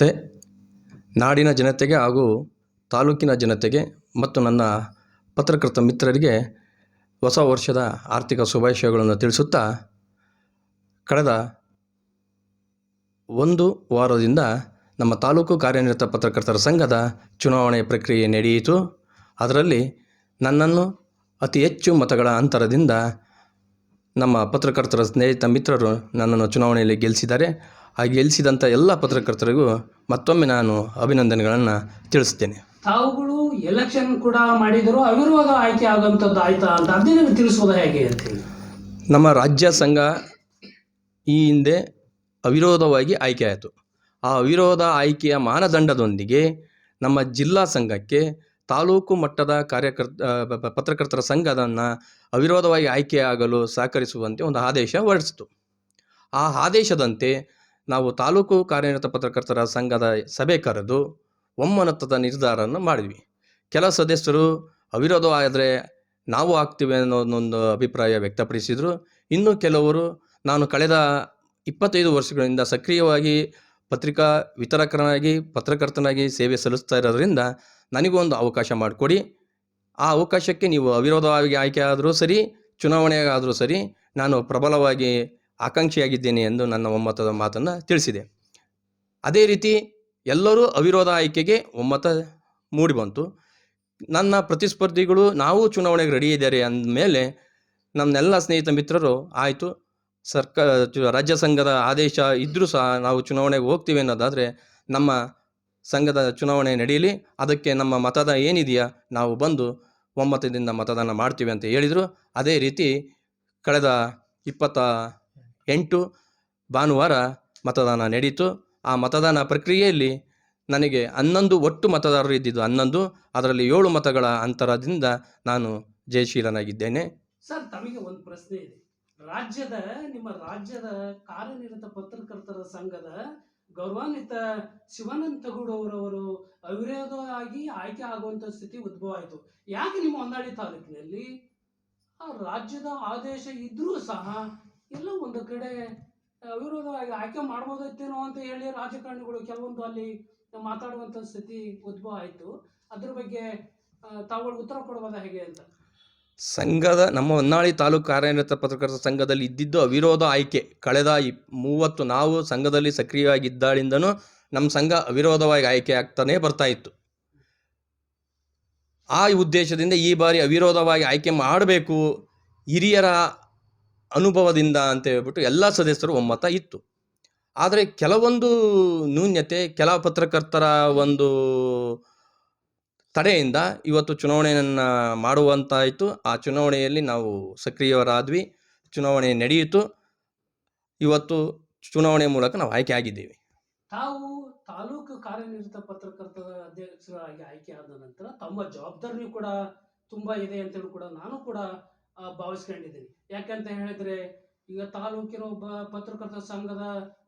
ನಮಸ್ತೆ. ನಾಡಿನ ಜನತೆಗೆ ಹಾಗೂ ತಾಲೂಕಿನ ಜನತೆಗೆ ಮತ್ತು ನನ್ನ ಪತ್ರಕರ್ತ ಮಿತ್ರರಿಗೆ ಹೊಸ ವರ್ಷದ ಆರ್ಥಿಕ ಶುಭಾಶಯಗಳನ್ನು ತಿಳಿಸುತ್ತಾ, ಕಳೆದ ಒಂದು ವಾರದಿಂದ ನಮ್ಮ ತಾಲೂಕು ಕಾರ್ಯನಿರತ ಪತ್ರಕರ್ತರ ಸಂಘದ ಚುನಾವಣೆ ಪ್ರಕ್ರಿಯೆ ನಡೆಯಿತು. ಅದರಲ್ಲಿ ನನ್ನನ್ನು ಅತಿ ಹೆಚ್ಚು ಮತಗಳ ಅಂತರದಿಂದ ನಮ್ಮ ಪತ್ರಕರ್ತರ ಸ್ನೇಹಿತ ಮಿತ್ರರು ನನ್ನನ್ನು ಚುನಾವಣೆಯಲ್ಲಿ ಗೆಲ್ಲಿಸಿದ್ದಾರೆ. ಆ ಗೆಲ್ಲಿಸಿದಂಥ ಎಲ್ಲ ಪತ್ರಕರ್ತರಿಗೂ ಮತ್ತೊಮ್ಮೆ ನಾನು ಅಭಿನಂದನೆಗಳನ್ನು ತಿಳಿಸ್ತೇನೆ ತಾವುಗಳು ಎಲೆಕ್ಷನ್ ಕೂಡ ಮಾಡಿದರೂ ಅವಿರೋಧ ಆಯ್ಕೆ ಆಗುವಂಥದ್ದು ಆಯ್ತಾ ಅಂತ ಅದನ್ನೇ ತಿಳಿಸೋದು ಹೇಗೆ ಅಂತ ಹೇಳಿ. ನಮ್ಮ ರಾಜ್ಯ ಸಂಘ ಈ ಹಿಂದೆ ಅವಿರೋಧವಾಗಿ ಆಯ್ಕೆ ಆಯಿತು. ಆ ಅವಿರೋಧ ಆಯ್ಕೆಯ ಮಾನದಂಡದೊಂದಿಗೆ ನಮ್ಮ ಜಿಲ್ಲಾ ಸಂಘಕ್ಕೆ ತಾಲೂಕು ಮಟ್ಟದ ಕಾರ್ಯಕರ್ತ ಪತ್ರಕರ್ತರ ಸಂಘದನ್ನು ಅವಿರೋಧವಾಗಿ ಆಯ್ಕೆಯಾಗಲು ಸಹಕರಿಸುವಂತೆ ಒಂದು ಆದೇಶ ಹೊರಡಿಸಿತು. ಆ ಆದೇಶದಂತೆ ನಾವು ತಾಲೂಕು ಕಾರ್ಯನಿರತ ಪತ್ರಕರ್ತರ ಸಂಘದ ಸಭೆ ಕರೆದು ಒಮ್ಮನತ್ತದ ನಿರ್ಧಾರವನ್ನು ಮಾಡಿದ್ವಿ. ಕೆಲ ಸದಸ್ಯರು ಅವಿರೋಧವಾದರೆ ನಾವು ಆಗ್ತೀವಿ ಅನ್ನೋದೊಂದು ಅಭಿಪ್ರಾಯ ವ್ಯಕ್ತಪಡಿಸಿದರು. ಇನ್ನು ಕೆಲವರು ನಾನು ಕಳೆದ ಇಪ್ಪತ್ತೈದು ವರ್ಷಗಳಿಂದ ಸಕ್ರಿಯವಾಗಿ ಪತ್ರಿಕಾ ವಿತರಕರನಾಗಿ ಪತ್ರಕರ್ತನಾಗಿ ಸೇವೆ ಸಲ್ಲಿಸ್ತಾ ಇರೋದ್ರಿಂದ ನನಗೂ ಒಂದು ಅವಕಾಶ ಮಾಡಿಕೊಡಿ. ಆ ಅವಕಾಶಕ್ಕೆ ನೀವು ಅವಿರೋಧವಾಗಿ ಆಯ್ಕೆ ಆದರೂ ಸರಿ ಚುನಾವಣೆಗಾದರೂ ಸರಿ, ನಾನು ಪ್ರಬಲವಾಗಿ ಆಕಾಂಕ್ಷಿಯಾಗಿದ್ದೇನೆ ಎಂದು ನನ್ನ ಒಮ್ಮತದ ಮಾತನ್ನು ತಿಳಿಸಿದೆ. ಅದೇ ರೀತಿ ಎಲ್ಲರೂ ಅವಿರೋಧ ಆಯ್ಕೆಗೆ ಒಮ್ಮತ ಮೂಡಿಬಂತು ನನ್ನ ಪ್ರತಿಸ್ಪರ್ಧಿಗಳು ನಾವು ಚುನಾವಣೆಗೆ ರೆಡಿ ಇದ್ದಾರೆ ಅಂದಮೇಲೆ ನನ್ನೆಲ್ಲ ಸ್ನೇಹಿತ ಮಿತ್ರರು, ಆಯಿತು ಸರ್ಕಾರ ರಾಜ್ಯ ಸಂಘದ ಆದೇಶ ಇದ್ದರೂ ಸಹ ನಾವು ಚುನಾವಣೆಗೆ ಹೋಗ್ತೀವಿ ಅನ್ನೋದಾದರೆ ನಮ್ಮ ಸಂಘದ ಚುನಾವಣೆ ನಡೆಯಲಿ ಅದಕ್ಕೆ ನಮ್ಮ ಮತದ ಏನಿದೆಯಾ, ನಾವು ಬಂದು ಒಮ್ಮತದಿಂದ ಮತದಾನ ಮಾಡ್ತೀವಿ ಅಂತ ಹೇಳಿದರು. ಅದೇ ರೀತಿ ಕಳೆದ ಇಪ್ಪತ್ತ ಎಂಟು ಭಾನುವಾರ ಮತದಾನ ನಡೀತು. ಆ ಮತದಾನ ಪ್ರಕ್ರಿಯೆಯಲ್ಲಿ ನನಗೆ ಹನ್ನೊಂದು ಒಟ್ಟು ಮತದಾರರು ಇದ್ದಿದ್ದು ಹನ್ನೊಂದು, ಅದರಲ್ಲಿ ಏಳು ಮತಗಳ ಅಂತರದಿಂದ ನಾನು ಜಯಶೀಲನಾಗಿದ್ದೇನೆ. ಸರ್, ತಮಗೆ ಒಂದು ಪ್ರಶ್ನೆ ಇದೆ. ರಾಜ್ಯದ, ನಿಮ್ಮ ರಾಜ್ಯದ ಕಾರ್ಯನಿರತ ಪತ್ರಕರ್ತರ ಸಂಘದ ಗೌರವಾನ್ವಿತ ಶಿವಾನಂದ ಅವಿರೋಧವಾಗಿ ಆಯ್ಕೆ ಆಗುವಂತ ಸ್ಥಿತಿ ಉದ್ಭವ ಆಯಿತು ಯಾಕೆ ನಿಮ್ಮ ಹೊನ್ನಾಳಿ ತಾಲೂಕಿನಲ್ಲಿ? ರಾಜ್ಯದ ಆದೇಶ ಇದ್ರೂ ಸಹ ಎಲ್ಲ ಒಂದು ಕಡೆ ಅವಿರೋಧವಾಗಿ ಆಯ್ಕೆ ಮಾಡ್ಬೋದೈತೇನೋ ಅಂತ ಹೇಳಿ ರಾಜಕಾರಣಿಗಳು ಕೆಲವೊಂದು ಅಲ್ಲಿ ಮಾತಾಡುವಂತ ಸ್ಥಿತಿ ಉದ್ಭವ ಆಯಿತು. ಅದ್ರ ಬಗ್ಗೆ ತಾವು ಉತ್ತರ ಕೊಡ್ಬೋದಾ ಹೇಗೆ ಅಂತ? ಸಂಘದ, ನಮ್ಮ ಹೊನ್ನಾಳಿ ತಾಲೂಕು ಕಾರ್ಯನಿರತ ಪತ್ರಕರ್ತರ ಸಂಘದಲ್ಲಿ ಇದ್ದಿದ್ದು ಅವಿರೋಧ ಆಯ್ಕೆ. ಕಳೆದ ಮೂವತ್ತು ನಾವು ಸಂಘದಲ್ಲಿ ಸಕ್ರಿಯವಾಗಿದ್ದಾಳಿಂದನೂ ನಮ್ಮ ಸಂಘ ಅವಿರೋಧವಾಗಿ ಆಯ್ಕೆ ಆಗ್ತಾನೇ ಬರ್ತಾ ಇತ್ತು. ಆ ಉದ್ದೇಶದಿಂದ ಈ ಬಾರಿ ಅವಿರೋಧವಾಗಿ ಆಯ್ಕೆ ಮಾಡಬೇಕು. ಹಿರಿಯರ ಅನುಭವದಿಂದ ಅಂತ ಹೇಳ್ಬಿಟ್ಟು ಎಲ್ಲ ಸದಸ್ಯರು ಒಮ್ಮತ ಇತ್ತು. ಆದರೆ ಕೆಲವೊಂದು ನ್ಯೂನ್ಯತೆ, ಕೆಲ ಪತ್ರಕರ್ತರ ಒಂದು ತಡೆಯಿಂದ ಇವತ್ತು ಚುನಾವಣೆಯನ್ನು ಮಾಡುವಂತಾಯಿತು. ಆ ಚುನಾವಣೆಯಲ್ಲಿ ನಾವು ಸಕ್ರಿಯರಾದ್ವಿ. ಚುನಾವಣೆ ನಡೆಯಿತು. ಇವತ್ತು ಚುನಾವಣೆ ಮೂಲಕ ನಾವು ಆಯ್ಕೆ ಆಗಿದ್ದೇವೆ. ತಾವು ತಾಲೂಕು ಕಾರ್ಯನಿರತ ಪತ್ರಕರ್ತರ ಅಧ್ಯಕ್ಷರಾಗಿ ಆಯ್ಕೆ ಆದ ನಂತರ ತಮ್ಮ ಜವಾಬ್ದಾರಿಯೂ ಕೂಡ ತುಂಬಾ ಇದೆ ಅಂತೇಳಿ ಕೂಡ ನಾನು ಕೂಡ ಭಾವಿಸ್ಕೊಂಡಿದ್ದೀನಿ. ಯಾಕಂತ ಹೇಳಿದ್ರೆ, ಈಗ ತಾಲೂಕಿನ ಒಬ್ಬ ಪತ್ರಕರ್ತರ ಸಂಘದ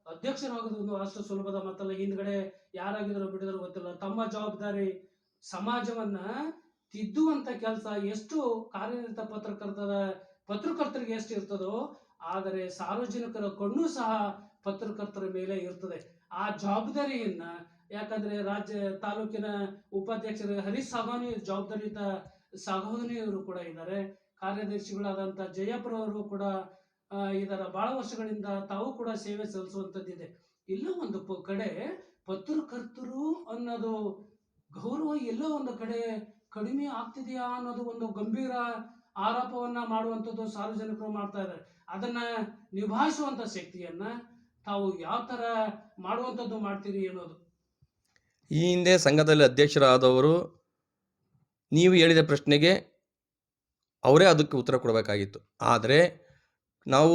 ಅಧ್ಯಕ್ಷರಾಗೋದು ಅಷ್ಟು ಸುಲಭದ ಮತ್ತಲ್ಲ ಹಿಂದ್ಗಡೆ ಯಾರಾಗಿದ್ರು ಬಿಡಿದ್ರು ಗೊತ್ತಿಲ್ಲ. ತಮ್ಮ ಜವಾಬ್ದಾರಿ ಸಮಾಜವನ್ನ ತಿದ್ದುವಂತ ಕೆಲಸ ಎಷ್ಟು ಕಾರ್ಯನಿರತ ಪತ್ರಕರ್ತರ, ಪತ್ರಕರ್ತರಿಗೆ ಎಷ್ಟು ಇರ್ತದೋ, ಆದರೆ ಸಾರ್ವಜನಿಕರ ಕಣ್ಣು ಸಹ ಪತ್ರಕರ್ತರ ಮೇಲೆ ಇರ್ತದೆ. ಆ ಜವಾಬ್ದಾರಿಯನ್ನ, ಯಾಕಂದ್ರೆ ರಾಜ್ಯ ತಾಲೂಕಿನ ಉಪಾಧ್ಯಕ್ಷರು ಹರೀಶ್ ಸಾಗಾನಿ ಜವಾಬ್ದಾರಿಯುತ ಸಾಗಾನಿಯವರು ಕೂಡ ಇದ್ದಾರೆ. ಕಾರ್ಯದರ್ಶಿಗಳಾದಂತ ಜಯಪುರ ಅವರು ಕೂಡ ಇದರ ಬಹಳ ವರ್ಷಗಳಿಂದ ತಾವು ಕೂಡ ಸೇವೆ ಸಲ್ಲಿಸುವಂತದ್ದಿದೆ. ಇಲ್ಲ ಒಂದು ಕಡೆ ಪತ್ರಕರ್ತರು ಅನ್ನೋದು ಗೌರವ ಎಲ್ಲೋ ಒಂದು ಕಡೆ ಕಡಿಮೆ ಆಗ್ತಿದೆಯಾ ಅನ್ನೋದು ಒಂದು ಗಂಭೀರ ಆರೋಪವನ್ನ ಮಾಡುವಂಥದ್ದು ಸಾರ್ವಜನಿಕರು ಮಾಡ್ತಾ ಇದ್ದಾರೆ. ಅದನ್ನ ನಿಭಾಯಿಸುವಂತ ಶಕ್ತಿಯನ್ನ ತಾವು ಯಾವ ತರ ಮಾಡುವಂಥದ್ದು ಮಾಡ್ತೀರಿ ಅನ್ನೋದು. ಈ ಹಿಂದೆ ಸಂಘದಲ್ಲಿ ಅಧ್ಯಕ್ಷರಾದವರು ನೀವು ಹೇಳಿದ ಪ್ರಶ್ನೆಗೆ ಅವರೇ ಅದಕ್ಕೆ ಉತ್ತರ ಕೊಡಬೇಕಾಗಿತ್ತು. ಆದರೆ ನಾವು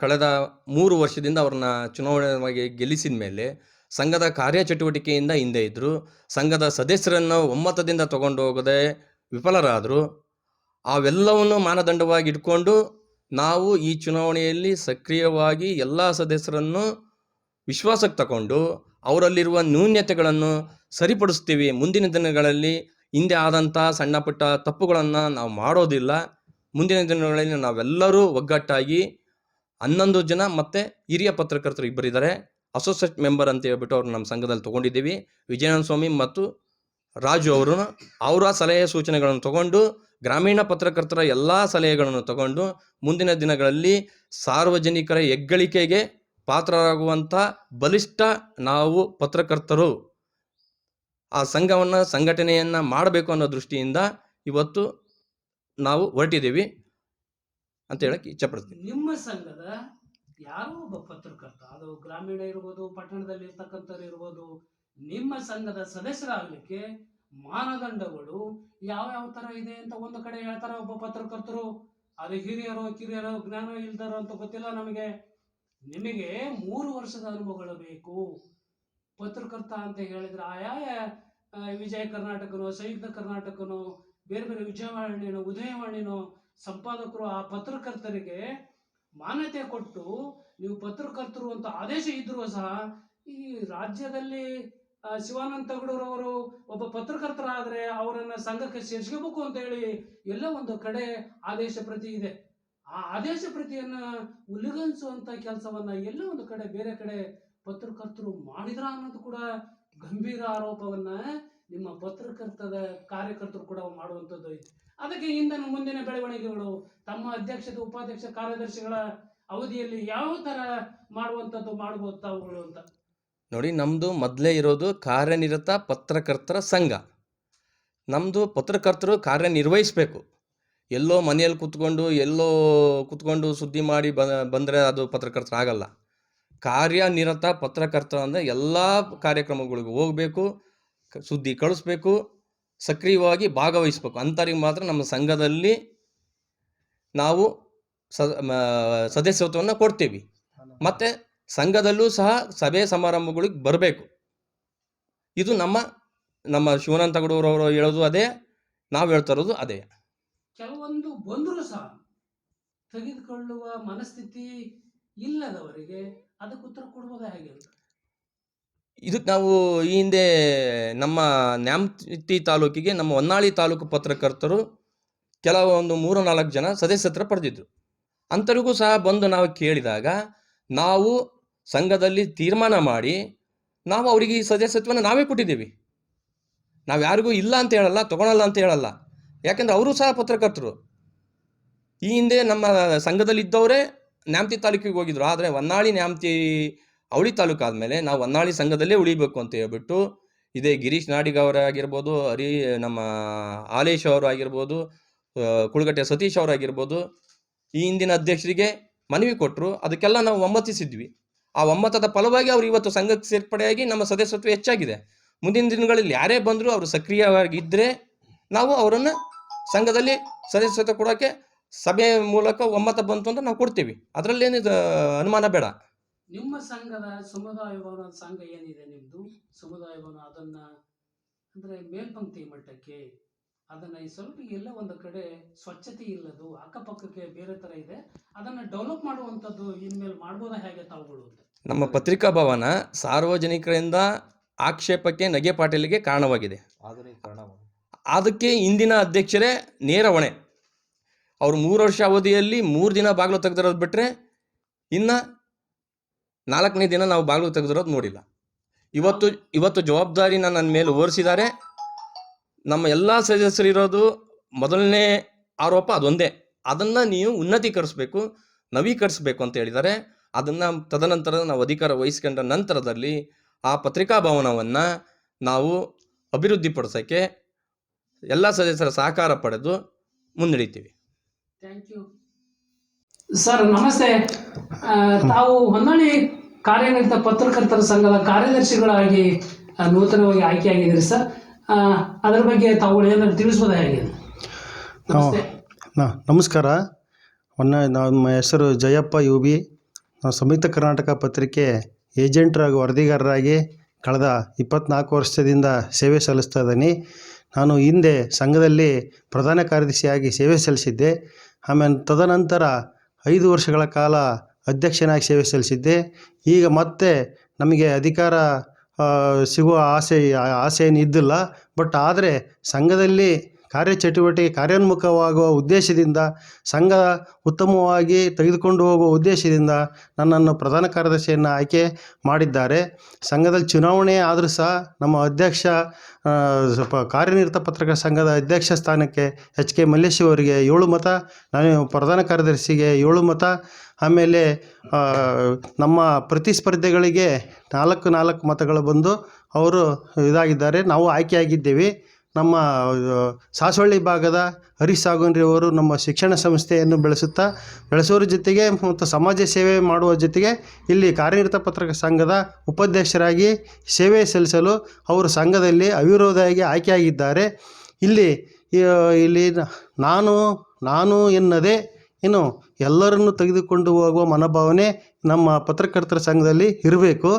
ಕಳೆದ ಮೂರು ವರ್ಷದಿಂದ ಅವ್ರನ್ನ ಚುನಾವಣೆಯಾಗಿ ಗೆಲ್ಲಿಸಿದ ಮೇಲೆ ಸಂಘದ ಕಾರ್ಯಚಟುವಟಿಕೆಯಿಂದ ಹಿಂದೆ ಇದ್ದರು. ಸಂಘದ ಸದಸ್ಯರನ್ನು ಒಮ್ಮತದಿಂದ ತಗೊಂಡು ಹೋಗದೆ ವಿಫಲರಾದರು. ಅವೆಲ್ಲವನ್ನು ಮಾನದಂಡವಾಗಿ ಇಟ್ಕೊಂಡು ನಾವು ಈ ಚುನಾವಣೆಯಲ್ಲಿ ಸಕ್ರಿಯವಾಗಿ ಎಲ್ಲ ಸದಸ್ಯರನ್ನು ವಿಶ್ವಾಸಕ್ಕೆ ತಗೊಂಡು ಅವರಲ್ಲಿರುವ ನ್ಯೂನ್ಯತೆಗಳನ್ನು ಸರಿಪಡಿಸ್ತೀವಿ ಮುಂದಿನ ದಿನಗಳಲ್ಲಿ ಹಿಂದೆ ಆದಂಥ ಸಣ್ಣ ಪುಟ್ಟ ತಪ್ಪುಗಳನ್ನು ನಾವು ಮಾಡೋದಿಲ್ಲ. ಮುಂದಿನ ದಿನಗಳಲ್ಲಿ ನಾವೆಲ್ಲರೂ ಒಗ್ಗಟ್ಟಾಗಿ ಹನ್ನೊಂದು ಜನ ಮತ್ತು ಹಿರಿಯ ಪತ್ರಕರ್ತರು ಇಬ್ಬರಿದ್ದಾರೆ. ಅಸೋಸಿಯೇಟ್ ಮೆಂಬರ್ ಅಂತ ಹೇಳ್ಬಿಟ್ಟು ಅವ್ರು ನಮ್ಮ ಸಂಘದಲ್ಲಿ ತೊಗೊಂಡಿದ್ದೀವಿ. ವಿಜಯಾನಂದ ಸ್ವಾಮಿ ಮತ್ತು ರಾಜು ಅವರು ಅವರ ಸಲಹೆ ಸೂಚನೆಗಳನ್ನು ತಗೊಂಡು, ಗ್ರಾಮೀಣ ಪತ್ರಕರ್ತರ ಎಲ್ಲ ಸಲಹೆಗಳನ್ನು ತಗೊಂಡು, ಮುಂದಿನ ದಿನಗಳಲ್ಲಿ ಸಾರ್ವಜನಿಕರ ಹೆಗ್ಗಳಿಕೆಗೆ ಪಾತ್ರರಾಗುವಂಥ ಬಲಿಷ್ಠ ನಾವು ಪತ್ರಕರ್ತರು. ಆ ಸಂಘವನ್ನು, ಸಂಘಟನೆಯನ್ನು ಮಾಡಬೇಕು ಅನ್ನೋ ದೃಷ್ಟಿಯಿಂದ ಇವತ್ತು ನಾವು ಹೊರಟಿದ್ದೀವಿ ಅಂತ ಹೇಳಕ್ಕೆ ಇಚ್ಛಪಡ್ತೀನಿ. ನಿಮ್ಮ ಸಂಘದ ಯಾರೋ ಒಬ್ಬ ಪತ್ರಕರ್ತ, ಅದು ಗ್ರಾಮೀಣ ಇರ್ಬೋದು, ಪಟ್ಟಣದಲ್ಲಿ ಇರ್ಬೋದು, ನಿಮ್ಮ ಸಂಘದ ಸದಸ್ಯರಾಗಲಿಕ್ಕೆ ಮಾನದಂಡಗಳು ಯಾವ ಯಾವ ತರ ಇದೆ ಅಂತ ಒಂದು ಕಡೆ ಹೇಳ್ತಾರೆ ಒಬ್ಬ ಪತ್ರಕರ್ತರು? ಅದು ಹಿರಿಯರು, ಕಿರಿಯರು, ಜ್ಞಾನ ಇಲ್ದಾರೋ ಅಂತ ಗೊತ್ತಿಲ್ಲ ನಮಗೆ. ನಿಮಗೆ ಮೂರು ವರ್ಷದ ಅನುಭವಗಳು ಬೇಕು. ಪತ್ರಕರ್ತ ಅಂತ ಹೇಳಿದ್ರೆ ಆಯಾಯ ವಿಜಯ ಕರ್ನಾಟಕನೋ, ಸಂಯುಕ್ತ ಕರ್ನಾಟಕನೋ, ಬೇರೆ ಬೇರೆ ವಿಜಯವಾಣಿನೋ, ಉದಯವಾಣಿನೋ ಸಂಪಾದಕರು ಆ ಪತ್ರಕರ್ತರಿಗೆ ಮಾನ್ಯತೆ ಕೊಟ್ಟು ನೀವು ಪತ್ರಕರ್ತರು ಅಂತ ಆದೇಶ ಇದ್ರೂ ಸಹ ಈ ರಾಜ್ಯದಲ್ಲಿ ಶಿವಾನಂದ ತಗಡೂರವರು ಒಬ್ಬ ಪತ್ರಕರ್ತರಾದರೆ ಅವರನ್ನು ಸಂಘಕ್ಕೆ ಸೇರಿಸ್ಕೋಬೇಕು ಅಂತ ಹೇಳಿ ಎಲ್ಲ ಒಂದು ಕಡೆ ಆದೇಶ ಪ್ರತಿ ಇದೆ. ಆ ಆದೇಶ ಪ್ರತಿಯನ್ನ ಉಲ್ಲಂಘಿಸುವಂತ ಕೆಲಸವನ್ನ ಎಲ್ಲ ಒಂದು ಕಡೆ ಬೇರೆ ಕಡೆ ಪತ್ರಕರ್ತರು ಮಾಡಿದ್ರ ಅನ್ನೋದು ಕೂಡ ಗಂಭೀರ ಆರೋಪವನ್ನ ನಿಮ್ಮ ಪತ್ರಕರ್ತದ ಕಾರ್ಯಕರ್ತರು ಕೂಡ ಮಾಡುವಂಥದ್ದು ಅದಕ್ಕೆ ಹಿಂದಿನ ಮುಂದಿನ ಬೆಳವಣಿಗೆಗಳು, ತಮ್ಮ ಅಧ್ಯಕ್ಷತೆ, ಉಪಾಧ್ಯಕ್ಷ ಕಾರ್ಯದರ್ಶಿಗಳ ಅವಧಿಯಲ್ಲಿ ಯಾವ ತರ ಮಾಡುವಂಥದ್ದು ಮಾಡಬಹುದು ತಾವುಗಳು ಅಂತ. ನೋಡಿ ನಮ್ಮದು ಮೊದಲೇ ಇರೋದು ಕಾರ್ಯನಿರತ ಪತ್ರಕರ್ತರ ಸಂಘ. ನಮ್ಮದು ಪತ್ರಕರ್ತರು ಕಾರ್ಯನಿರ್ವಹಿಸಬೇಕು. ಎಲ್ಲೋ ಮನೆಯಲ್ಲಿ ಕೂತ್ಕೊಂಡು, ಎಲ್ಲೋ ಕೂತ್ಕೊಂಡು ಸುದ್ದಿ ಮಾಡಿ ಬಂದರೆ ಅದು ಪತ್ರಕರ್ತರಾಗಲ್ಲ. ಕಾರ್ಯನಿರತ ಪತ್ರಕರ್ತರ ಅಂದರೆ ಎಲ್ಲ ಕಾರ್ಯಕ್ರಮಗಳಿಗೂ ಹೋಗಬೇಕು ಸುದ್ದಿ ಕಳಿಸ್ಬೇಕು, ಸಕ್ರಿಯವಾಗಿ ಭಾಗವಹಿಸಬೇಕು. ಅಂಥವ್ರಿಗೆ ಮಾತ್ರ ನಮ್ಮ ಸಂಘದಲ್ಲಿ ನಾವು ಸ ಸದಸ್ಯತ್ವವನ್ನು ಕೊಡ್ತೀವಿ. ಮತ್ತು ಸಂಘದಲ್ಲೂ ಸಹ ಸಭೆ ಸಮಾರಂಭಗಳಿಗೆ ಬರಬೇಕು. ಇದು ನಮ್ಮ ನಮ್ಮ ಶಿವನಂತ ತಗಡೂರವರು ಹೇಳೋದು ಅದೇ, ನಾವು ಹೇಳ್ತಾ ಇರೋದು ಅದೇ. ಕೆಲವೊಂದು ಬಂದರೂ ಸಹ ತೆಗೆದುಕೊಳ್ಳುವ ಮನಸ್ಥಿತಿ ಇಲ್ಲದವರಿಗೆ ಅದಕ್ಕೆ ಉತ್ತರ ಕೊಡುವಾಗ ಹೇಗೆ ಇದಕ್ಕೆ ನಾವು ಈ ಹಿಂದೆ ನಮ್ಮ ನ್ಯಾಮತಿ ತಾಲೂಕಿಗೆ ನಮ್ಮ ಹೊನ್ನಾಳಿ ತಾಲೂಕು ಪತ್ರಕರ್ತರು ಕೆಲವೊಂದು ಮೂರು ನಾಲ್ಕು ಜನ ಸದಸ್ಯತ್ರ ಪಡೆದಿದ್ರು. ಅಂಥವ್ರಿಗೂ ಸಹ ಬಂದು ನಾವು ಕೇಳಿದಾಗ ನಾವು ಸಂಘದಲ್ಲಿ ತೀರ್ಮಾನ ಮಾಡಿ ನಾವು ಅವರಿಗೆ ಈ ಸದಸ್ಯತ್ವನ ನಾವೇ ಕೊಟ್ಟಿದ್ದೀವಿ. ನಾವು ಯಾರಿಗೂ ಇಲ್ಲ ಅಂತ ಹೇಳಲ್ಲ, ತಗೊಳಲ್ಲ ಅಂತ ಹೇಳಲ್ಲ. ಯಾಕಂದ್ರೆ ಅವರು ಸಹ ಪತ್ರಕರ್ತರು. ಈ ಹಿಂದೆ ನಮ್ಮ ಸಂಘದಲ್ಲಿ ಇದ್ದವರೇ ನ್ಯಾಮತಿ ತಾಲೂಕಿಗೆ ಹೋಗಿದ್ರು. ಆದರೆ ಹೊನ್ನಾಳಿ ನ್ಯಾಮತಿ ಅವಳಿ ತಾಲೂಕು ಆದಮೇಲೆ ನಾವು ಹೊನ್ನಾಳಿ ಸಂಘದಲ್ಲೇ ಉಳಿಬೇಕು ಅಂತ ಹೇಳ್ಬಿಟ್ಟು, ಇದೇ ಗಿರೀಶ್ ನಾಡಿಗ ಅವರಾಗಿರ್ಬೋದು ಹರಿ ನಮ್ಮ ಆಲೇಶ್ ಅವರು ಆಗಿರ್ಬೋದು ಕುಳಗಟ್ಟೆ ಸತೀಶ್ ಅವರಾಗಿರ್ಬೋದು ಈ ಹಿಂದಿನ ಅಧ್ಯಕ್ಷರಿಗೆ ಮನವಿ ಕೊಟ್ಟರು ಅದಕ್ಕೆಲ್ಲ ನಾವು ಒಮ್ಮತಿಸಿದ್ವಿ. ಆ ಒಮ್ಮತದ ಫಲವಾಗಿ ಅವರು ಇವತ್ತು ಸಂಘಕ್ಕೆ ಸೇರ್ಪಡೆಯಾಗಿ ನಮ್ಮ ಸದಸ್ಯತ್ವ ಹೆಚ್ಚಾಗಿದೆ. ಮುಂದಿನ ದಿನಗಳಲ್ಲಿ ಯಾರೇ ಬಂದರೂ ಅವರು ಸಕ್ರಿಯವಾಗಿದ್ದರೆ ನಾವು ಅವರನ್ನು ಸಂಘದಲ್ಲಿ ಸದಸ್ಯತ್ವ ಕೊಡೋಕ್ಕೆ ಸಭೆ ಮೂಲಕ ಒಮ್ಮತ ಬಂತು ಅಂತ ನಾವು ಕೊಡ್ತೀವಿ. ಅದರಲ್ಲೇನಿದು ಅನುಮಾನ ಬೇಡ. ನಿಮ್ಮ ಸಂಘದ ಸಮುದಾಯ ಸಂಘ ಏನಿದೆ ನಿಮ್ದು? ಸಮುದಾಯ ಭವನ ಅದನ್ನ ಅಂದ್ರೆ ಮೇಲ್ಪಂಕ್ತಿ ಮಟ್ಟಕ್ಕೆ ಅದನ್ನ ಈ ಸ್ವಲ್ಪ ಎಲ್ಲ ಒಂದು ಕಡೆ ಸ್ವಚ್ಛತೆ ಇಲ್ಲದು ಅಕ್ಕಪಕ್ಕಕ್ಕೆ ಬೇರೆ ತರ ಇದೆ ಅದನ್ನ ಡೆವಲಪ್ ಮಾಡುವಂತದ್ದು ಇನ್ಮೇಲೆ ಮಾಡ್ಬೋದಾ ಹೇಗೆ ತಾವುಗಳು ಅಂತ? ನಮ್ಮ ಪತ್ರಿಕಾ ಭವನ ಸಾರ್ವಜನಿಕರಿಂದ ಆಕ್ಷೇಪಕ್ಕೆ ನಗೆ ಪಾಟೀಲಿಗೆ ಕಾರಣವಾಗಿದೆ. ಆಧುನೀಕರಣ. ಅದಕ್ಕೆ ಇಂದಿನ ಅಧ್ಯಕ್ಷರೇ ನೇರ ಹೊಣೆ. ಅವರು ಮೂರು ವರ್ಷ ಅವಧಿಯಲ್ಲಿ ಮೂರು ದಿನ ಬಾಗಿಲು ತೆಗೆದಿರೋದು ಬಿಟ್ಟರೆ ಇನ್ನು ನಾಲ್ಕನೇ ದಿನ ನಾವು ಬಾಗಿಲು ತೆಗೆದಿರೋದು ನೋಡಿಲ್ಲ. ಇವತ್ತು ಇವತ್ತು ಜವಾಬ್ದಾರಿನ ನನ್ನ ಮೇಲೆ ಓರಿಸಿದ್ದಾರೆ. ನಮ್ಮ ಎಲ್ಲ ಸದಸ್ಯರಿರೋದು ಮೊದಲನೇ ಆರೋಪ ಅದೊಂದೇ. ಅದನ್ನು ನೀವು ಉನ್ನತೀಕರಿಸಬೇಕು, ನವೀಕರಿಸಬೇಕು ಅಂತ ಹೇಳಿದ್ದಾರೆ. ಅದನ್ನು ತದನಂತರ ನಾವು ಅಧಿಕಾರ ವಹಿಸ್ಕೊಂಡ ನಂತರದಲ್ಲಿ ಆ ಪತ್ರಿಕಾ ಭವನವನ್ನು ನಾವು ಅಭಿವೃದ್ಧಿಪಡಿಸೋಕ್ಕೆ ಎಲ್ಲ ಸದಸ್ಯರ ಸಹಕಾರ ಪಡೆದು ಮುನ್ನಡೀತೀವಿ ಥ್ಯಾಂಕ್ ಯು ಸರ್ ನಮಸ್ತೆ. ತಾವು ಹೊನ್ನಾಳಿ ಕಾರ್ಯನಿರತ ಪತ್ರಕರ್ತರ ಸಂಘದ ಕಾರ್ಯದರ್ಶಿಗಳಾಗಿ ನೂತನವಾಗಿ ಆಯ್ಕೆಯಾಗಿದ್ದೀರಿ ಸರ್ ಅದರ ಬಗ್ಗೆ ತಾವು ಏನಾದ್ರು ತಿಳಿಸ್ಬೋದಾ ಹೇಗೆ? ನಮಸ್ತೆ. ನಮಸ್ಕಾರ. ಒನ್ನ ನಮ್ಮ ಹೆಸರು ಜಯಪ್ಪ ಯು ಬಿ ನಾವು ಸಂಯುಕ್ತ ಕರ್ನಾಟಕ ಪತ್ರಿಕೆ ಏಜೆಂಟ್ರಾಗಿ ವರದಿಗಾರರಾಗಿ ಕಳೆದ ಇಪ್ಪತ್ನಾಲ್ಕು ವರ್ಷದಿಂದ ಸೇವೆ ಸಲ್ಲಿಸ್ತಾ ಇದ್ದೀನಿ. ನಾನು ಹಿಂದೆ ಸಂಘದಲ್ಲಿ ಪ್ರಧಾನ ಕಾರ್ಯದರ್ಶಿಯಾಗಿ ಸೇವೆ ಸಲ್ಲಿಸಿದ್ದೆ. ಆಮೇಲೆ ತದನಂತರ ಐದು ವರ್ಷಗಳ ಕಾಲ ಅಧ್ಯಕ್ಷನಾಗಿ ಸೇವೆ ಸಲ್ಲಿಸಿದ್ದೆ. ಈಗ ಮತ್ತೆ ನಮಗೆ ಅಧಿಕಾರ ಸಿಗುವ ಆಸೆ ಆಸೆ ಏನು ಇದ್ದಿಲ್ಲ. ಬಟ್ ಆದರೆ ಸಂಘದಲ್ಲಿ ಕಾರ್ಯಚಟುವಟಿಕೆ, ಕಾರ್ಯೋನ್ಮುಖವಾಗುವ ಉದ್ದೇಶದಿಂದ, ಸಂಘ ಉತ್ತಮವಾಗಿ ತೆಗೆದುಕೊಂಡು ಹೋಗುವ ಉದ್ದೇಶದಿಂದ ನನ್ನನ್ನು ಪ್ರಧಾನ ಕಾರ್ಯದರ್ಶಿಯನ್ನು ಆಯ್ಕೆ ಮಾಡಿದ್ದಾರೆ. ಸಂಘದಲ್ಲಿ ಚುನಾವಣೆ ಆದರೂ ಸಹ ನಮ್ಮ ಅಧ್ಯಕ್ಷ ಸ್ವಲ್ಪ ಕಾರ್ಯನಿರತ ಪತ್ರಕರ್ತರ ಸಂಘದ ಅಧ್ಯಕ್ಷ ಸ್ಥಾನಕ್ಕೆ ಎಚ್. ಕೆ. ಮಲ್ಲೇಶ್ ಅವರಿಗೆ ಏಳು ಮತ, ನಾನು ಪ್ರಧಾನ ಕಾರ್ಯದರ್ಶಿಗೆ ಏಳು ಮತ. ಆಮೇಲೆ ನಮ್ಮ ಪ್ರತಿಸ್ಪರ್ಧಿಗಳಿಗೆ ನಾಲ್ಕು ನಾಲ್ಕು ಮತಗಳು ಬಂದು ಅವರು ಇದಾಗಿದ್ದಾರೆ. ನಾವು ಆಯ್ಕೆಯಾಗಿದ್ದೇವೆ. ನಮ್ಮ ಸಾಸೊಳ್ಳಿ ಭಾಗದ ಹರೀಶ್ ಸಾಗುನ್ರಿ ಅವರು ನಮ್ಮ ಶಿಕ್ಷಣ ಸಂಸ್ಥೆಯನ್ನು ಬೆಳೆಸುತ್ತಾ, ಬೆಳೆಸೋರ ಜೊತೆಗೆ ಮತ್ತು ಸಮಾಜ ಸೇವೆ ಮಾಡುವ ಜೊತೆಗೆ ಇಲ್ಲಿ ಕಾರ್ಯನಿರತ ಪತ್ರಕ ಸಂಘದ ಉಪಾಧ್ಯಕ್ಷರಾಗಿ ಸೇವೆ ಸಲ್ಲಿಸಲು ಅವರು ಸಂಘದಲ್ಲಿ ಅವಿರೋಧವಾಗಿ ಆಯ್ಕೆಯಾಗಿದ್ದಾರೆ. ಇಲ್ಲಿ ಇಲ್ಲಿ ನಾನು ನಾನು ಎನ್ನದೇ ಇನ್ನು ಎಲ್ಲರನ್ನು ತೆಗೆದುಕೊಂಡು ಹೋಗುವ ಮನೋಭಾವನೆ ನಮ್ಮ ಪತ್ರಕರ್ತರ ಸಂಘದಲ್ಲಿ ಇರಬೇಕು.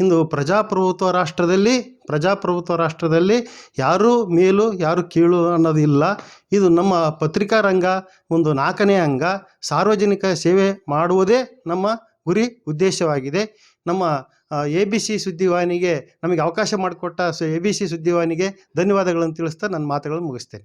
ಇಂದು ಪ್ರಜಾಪ್ರಭುತ್ವ ರಾಷ್ಟ್ರದಲ್ಲಿ ಪ್ರಜಾಪ್ರಭುತ್ವ ರಾಷ್ಟ್ರದಲ್ಲಿ ಯಾರು ಮೇಲು, ಯಾರು ಕೀಳು ಅನ್ನೋದಿಲ್ಲ. ಇದು ನಮ್ಮ ಪತ್ರಿಕಾ ರಂಗ, ಒಂದು ನಾಲ್ಕನೇ ಅಂಗ. ಸಾರ್ವಜನಿಕ ಸೇವೆ ಮಾಡುವುದೇ ನಮ್ಮ ಗುರಿ ಉದ್ದೇಶವಾಗಿದೆ. ನಮ್ಮ ಎ ಬಿ ಸಿ ಸುದ್ದಿವಾಹಿನಿಗೆ ನಮಗೆ ಅವಕಾಶ ಮಾಡಿಕೊಟ್ಟ ಎ ಬಿ ಸಿ ಸುದ್ದಿವಾಹಿನಿಗೆ ಧನ್ಯವಾದಗಳನ್ನು ತಿಳಿಸ್ತಾ ನನ್ನ ಮಾತುಗಳನ್ನು ಮುಗಿಸ್ತೇನೆ.